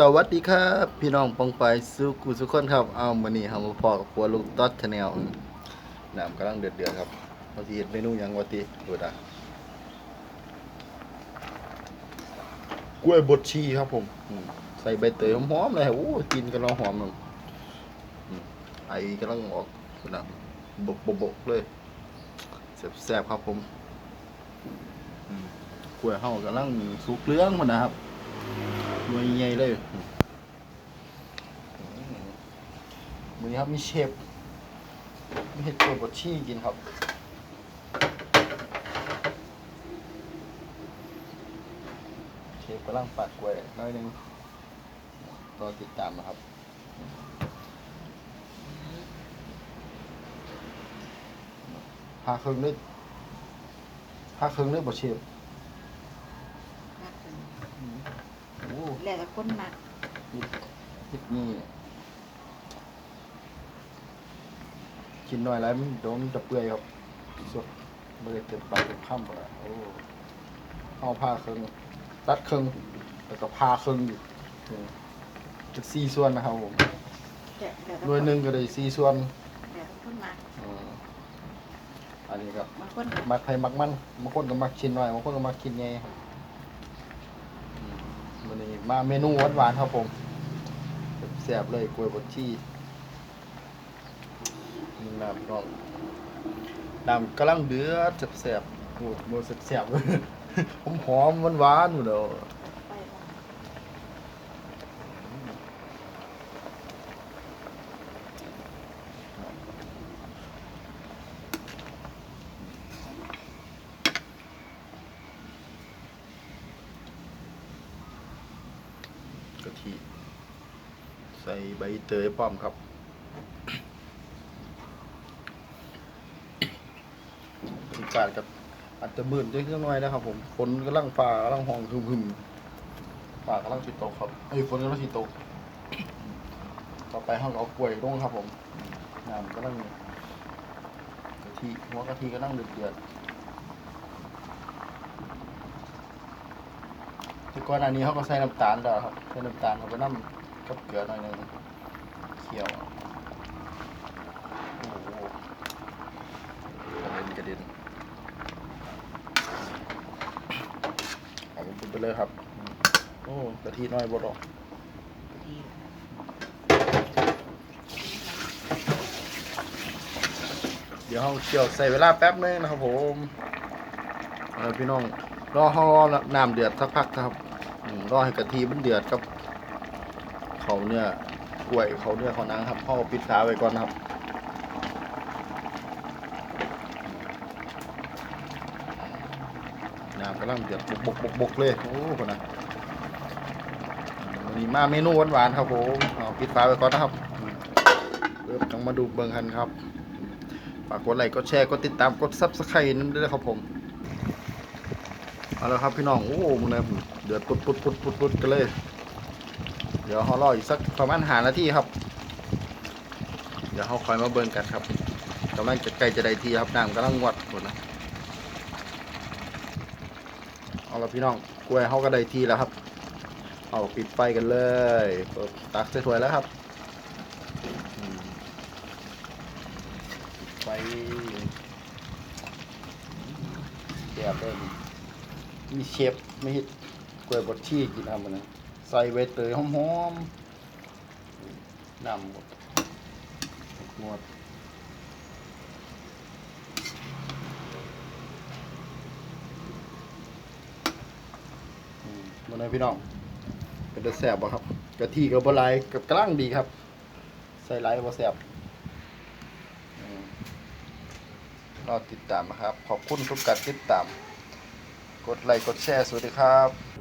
สวัสดีครับพี่น้องปองไปสุกุสุขคนครับเอามานี่ครับมาพอกับครัวลูกต๊อดชาแนลน้ำกำลังเดือดเดือดครับเราจะเห็นเมนูหยังวะติดูดอะกล้วยบดชีครับผมใส่ใบเตยหอมๆเลยโอ้กินกันแล้วหอมเลยไอกำลังออกนะบกบกๆเลยแซ่บๆครับผมกล้วยเฮากำลังสุกเลื้องหมดนะครับ หน่วยใหญ่เลยมือนี้ครับมีเชฟมีเห็ดตัวบดชี่กินครับเชฟกำลังปัดกล้วยน้อยหนึงรอติดตามนะครับพาเครื่องนึกพาเครื่องนึกบดเชฟโอ้ แล้วแต่คนมักพริกนี่กินหน่อยแล้วมันเดี๋ยวมันจะเปื่อยครับสดไม่ได้เต็มปากเต็มคำเลยโอ้เอาผ้าครึ่งตัดครึ่งแล้วก็ผ้าครึ่งอยู่จากสี่ส่วนนะครับผมแต่แล้วแต่หน่วยหนึ่งก็ได้สี่ส่วนแล้วแต่คนมักอืมอันนี้ครับบางคนก็มักไผ่มักมันบางคนก็มักชิ้นหน่อยบางคนก็มักชิ้นใหญ่ครับอืมวันนี้ มาเมนูหวานๆครับผมแซ่บเลยกล้วยบดชีนี่น้ำพี่น้องน้ำกำลังเดือดแซ่บๆโอ้โหแซ่บๆเลยหอมๆหวานๆอยู่แล้ว ทิใส่ใบเตยป้อมครับ อากาศกับอาจจะมืดจังหน่อยนะครับ ผมฝนกำลังฟ้ากำลังห้องคึมๆฟ้ากำลังสิตกครับเอ้ยฝนกำลังสิตก ต่อไปห้องเอากล้วยลงครับ ผมน้ำกำลังกะทิหัวกะทิกำลังเดือดเดือด ที่ก่อนอันนี้เขาก็ใส่น้ำตาลแล้วครับ ใส่น้ำตาลเขาไปน้ำกับเกลือหน่อยหนึงเคี่ยวโอ้โหกระเด็นกระเด็นเอาไปไปเลยครับ โอ้กะทิน้อยบดออกเดี๋ยวเราเคี่ยวใส่เวลาแป๊บนึงนะครับผมพี่น้องรอเขารอน้ำเดือดสักพักครับ รอให้กะทิมันเดือดกับ เขาเนี่ยกล้วยเขาเนี่ยเขานังครับพ่อปิดฝาไว้ก่อนนะครับน้ำกำลังเดือดบกบกบกบกเลยโอ้คนนะวันนี้มาเมนูหวานๆครับผมเอาปิดฝาไว้ก่อนนะครับเริ่มต้องมาดูเบิ่งกันครับฝากกดไลค์กดแชร์กดติดตามกดซับสไครต์นั่นด้วยครับผม เอาละครับพี่น้อง โอ้มันเลยเดือดปุดปุดปุดปุดปุดกันเลย เดี๋ยวเขารออีกสักประมาณหานาทีครับ เดี๋ยวเขาคอยมาเบิ่งกันครับกำลังจะใกล้จะได้ทีครับน้ำกำลังวัดหมดนะเอาละพี่น้องกล้วยเขาก็ได้ทีแล้วครับ เอาปิดไฟกันเลยตักใส่ถ้วยแล้วครับไปเสียบเลย มีเชฟไม่เห็ดกล้วยบดชีกินเอามันนะใส่ใบเตยหอมๆน้ำหมดหมดมมันเลยพี่น้อง เป็นตะแสบบ่ครับกะทิกับบะไลกับกระลังดีครับ ใส่ไลายบ่แสบรอติดตามนะครับ ขอบคุณทุกการติดตาม กดไลค์กดแชร์สวัสดีครับ